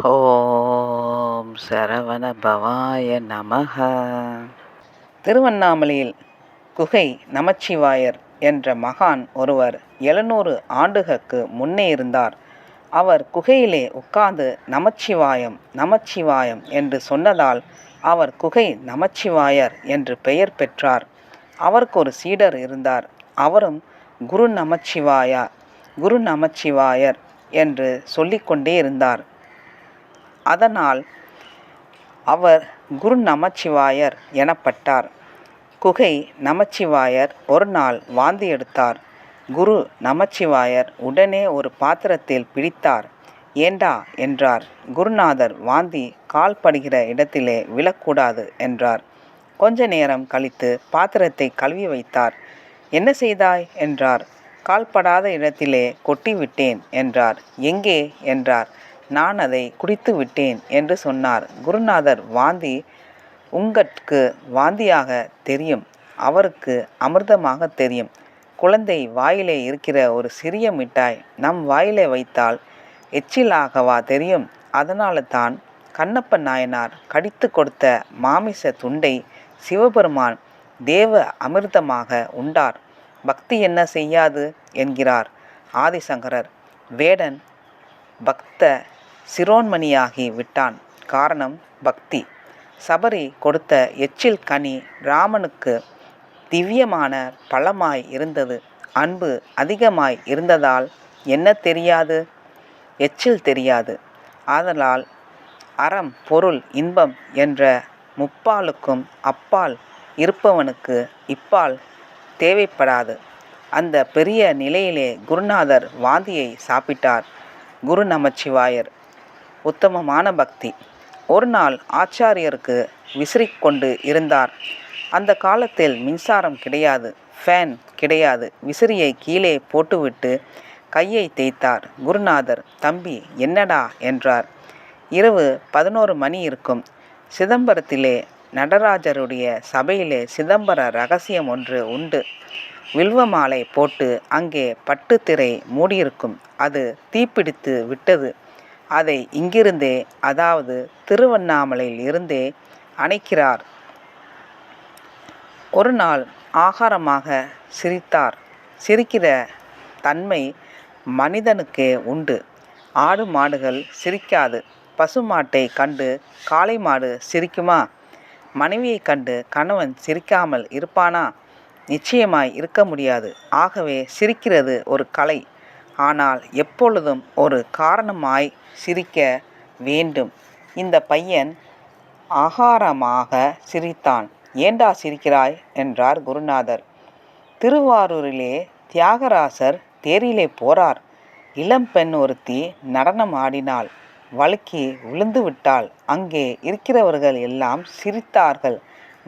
ஓம் சரவண பவாய நமக திருவண்ணாமலையில் குகை நமச்சிவாயர் என்ற மகான் ஒருவர் எழுநூறு ஆண்டுகளுக்கு முன்னே இருந்தார். அவர் குகையிலே உட்கார்ந்து நமச்சிவாயம் நமச்சிவாயம் என்று சொன்னதால் அவர் குகை நமச்சிவாயர் என்று பெயர் பெற்றார். அவருக்கு ஒரு சீடர் இருந்தார். அவரும் குரு நமச்சிவாயா குரு நமச்சிவாயர் என்று சொல்லிக்கொண்டே இருந்தார். அதனால் அவர் குரு நமச்சிவாயர் எனப்பட்டார். குகை நமச்சிவாயர் ஒரு நாள் வாந்தி எடுத்தார். குரு நமச்சிவாயர் உடனே ஒரு பாத்திரத்தில் பிடித்தார். ஏண்டா என்றார். குருநாதர் வாந்தி கால்படுகிற இடத்திலே விழக்கூடாது என்றார். கொஞ்ச நேரம் கழித்து பாத்திரத்தை கழுவி வைத்தார். என்ன செய்தாய்? என்றார். கால்படாத இடத்திலே கொட்டிவிட்டேன் என்றார். எங்கே? என்றார். நான் அதை குடித்து விட்டேன் என்று சொன்னார். குருநாதர் வாந்தி உங்கட்கு வாந்தியாக தெரியும். அவருக்கு அமிர்தமாக தெரியும். குழந்தை வாயிலே இருக்கிற ஒரு சிறிய மிட்டாய் நம் வாயிலே வைத்தால் எச்சிலாகவா தெரியும். அதனால தான் கண்ணப்ப நாயனார் கடித்து கொடுத்த மாமிச துண்டை சிவபெருமான் தேவ அமிர்தமாக உண்டார். பக்தி என்ன செய்யாது? என்கிறார். ஆதிசங்கரர். வேடன் பக்த சிரோன்மணியாகி விட்டான். காரணம் பக்தி. சபரி கொடுத்த எச்சில் கனி ராமனுக்கு திவ்யமான பழமாய் இருந்தது. அன்பு அதிகமாய் இருந்ததால் என்ன தெரியாது? எச்சில் தெரியாது. ஆதலால் அறம் பொருள் இன்பம் என்ற முப்பாலுக்கும் அப்பால் இருப்பவனுக்கு இப்பால் தேவைப்படாது. அந்த பெரிய நிலையிலே குருநாதர் வாந்தியை சாப்பிட்டார். குரு நமச்சிவாயர். உத்தமமான பக்தி. ஒரு நாள் ஆச்சாரியருக்கு விசிறி கொண்டு இருந்தார். அந்த காலத்தில் மின்சாரம் கிடையாது ஃபேன் கிடையாது. விசிறியை கீழே போட்டுவிட்டு கையை தேய்த்தார். குருநாதர் தம்பி என்னடா? என்றார். இரவு பதினோரு மணி இருக்கும். சிதம்பரத்திலே நடராஜருடைய சபையிலே சிதம்பர ரகசியம் ஒன்று உண்டு. வில்வ மாலை போட்டு அங்கே பட்டுத்திரை மூடியிருக்கும். அது தீப்பிடித்து விட்டது. அதை இங்கிருந்தே அதாவது திருவண்ணாமலையில் இருந்தே அணைக்கிறார். ஒரு நாள் ஆகாரமாக சிரித்தார். சிரிக்கிற தன்மை மனிதனுக்கே உண்டு. ஆடு மாடுகள் சிரிக்காது. பசுமாட்டை கண்டு காளை மாடு சிரிக்குமா? மனைவியை கண்டு கணவன் சிரிக்காமல் இருப்பானா? நிச்சயமாய் இருக்க முடியாது. ஆகவே சிரிக்கிறது ஒரு கலை. ஆனால் எப்பொழுதும் ஒரு காரணமாய் சிரிக்க வேண்டும். இந்த பையன் ஆகாரமாக சிரித்தான். ஏண்டா சிரிக்கிறாய்? என்றார் குருநாதர். திருவாரூரிலே தியாகராசர் தேரிலே போறார். இளம் பெண் ஒருத்தி நடனம் ஆடினாள். வழுக்கி விழுந்து விட்டாள். அங்கே இருக்கிறவர்கள் எல்லாம் சிரித்தார்கள்.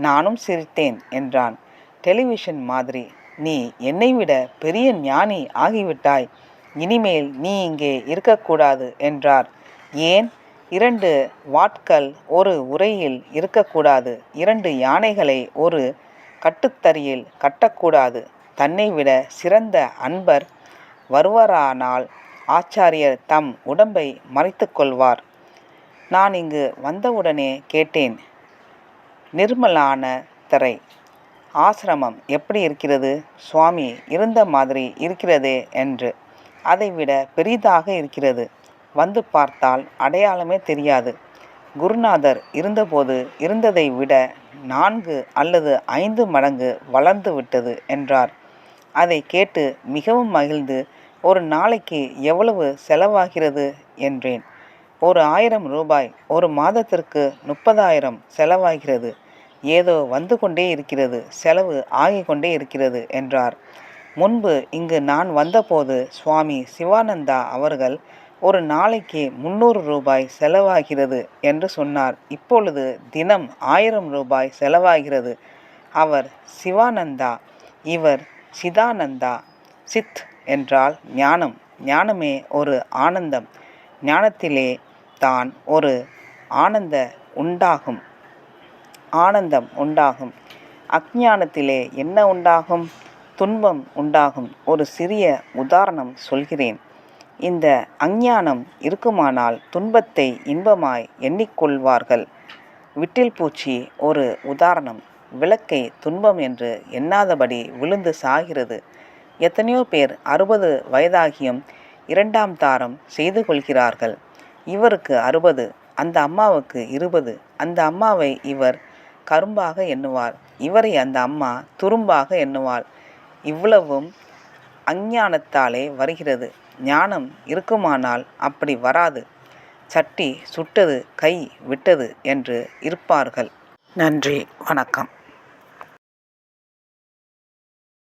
நானும் சிரித்தேன் என்றான். டெலிவிஷன் மாதிரி. நீ என்னை விட பெரிய ஞானி ஆகிவிட்டாய். இனிமேல் நீ இங்கே இருக்கக்கூடாது என்றார். ஏன்? இரண்டு வாட்கள் ஒரு உரையில் இருக்கக்கூடாது. இரண்டு யானைகளை ஒரு கட்டுத்தறியில் கட்டக்கூடாது. தன்னை விட சிறந்த அன்பர் வருவரானால் ஆச்சாரியர் தம் உடம்பை மறைத்து கொள்வார் நான் இங்கு வந்தவுடனே கேட்டேன் நிர்மலான திரை ஆசிரமம் எப்படி இருக்கிறது? சுவாமி இருந்த மாதிரி இருக்கிறதே என்று. அதைவிட பெரிதாக இருக்கிறது. வந்து பார்த்தால் அடையாளமே தெரியாது. குருநாதர் இருந்தபோது இருந்ததை விட நான்கு அல்லது ஐந்து மடங்கு வளர்ந்து விட்டது என்றார். அதை கேட்டு மிகவும் மகிழ்ந்து ஒரு நாளைக்கு எவ்வளவு செலவாகிறது என்றேன். ஒரு ஆயிரம் ரூபாய் ஒரு மாதத்திற்கு முப்பதாயிரம் செலவாகிறது. ஏதோ வந்து கொண்டே இருக்கிறது செலவு ஆகிக்கொண்டே இருக்கிறது என்றார். முன்பு இங்கு நான் வந்தபோது சுவாமி சிவானந்தா அவர்கள் ஒரு நாளைக்கு முந்நூறு ரூபாய் செலவாகிறது என்று சொன்னார். இப்பொழுது தினம் ஆயிரம் ரூபாய் செலவாகிறது. அவர் சிவானந்தா இவர் சிதானந்தா சித் என்றால் ஞானம். ஞானமே ஒரு ஆனந்தம். ஞானத்திலே தான் ஒரு ஆனந்த உண்டாகும். ஆனந்தம் உண்டாகும். அக்ஞானத்திலே என்ன உண்டாகும்? துன்பம் உண்டாகும் ஒரு சிறிய உதாரணம் சொல்கிறேன். இந்த அஞ்ஞானம் இருக்குமானால் துன்பத்தை இன்பமாய் எண்ணிக்கொள்வார்கள். விட்டில் பூச்சி ஒரு உதாரணம். விளக்கை துன்பம் என்று எண்ணாதபடி விழுந்து சாகிறது. எத்தனையோ பேர் அறுபது வயதாகியும் இரண்டாம் தாரம் செய்து கொள்கிறார்கள். இவருக்கு அறுபது அந்த அம்மாவுக்கு இருபது. அந்த அம்மாவை இவர் கரும்பாக எண்ணுவார். இவரை அந்த அம்மா துரும்பாக எண்ணுவாள். இவ்வளவும் அஞ்ஞானத்தாலே வருகிறது. ஞானம் இருக்குமானால் அப்படி வராது. சட்டி சுட்டது கை விட்டது என்று இருப்பார்கள். நன்றி வணக்கம்.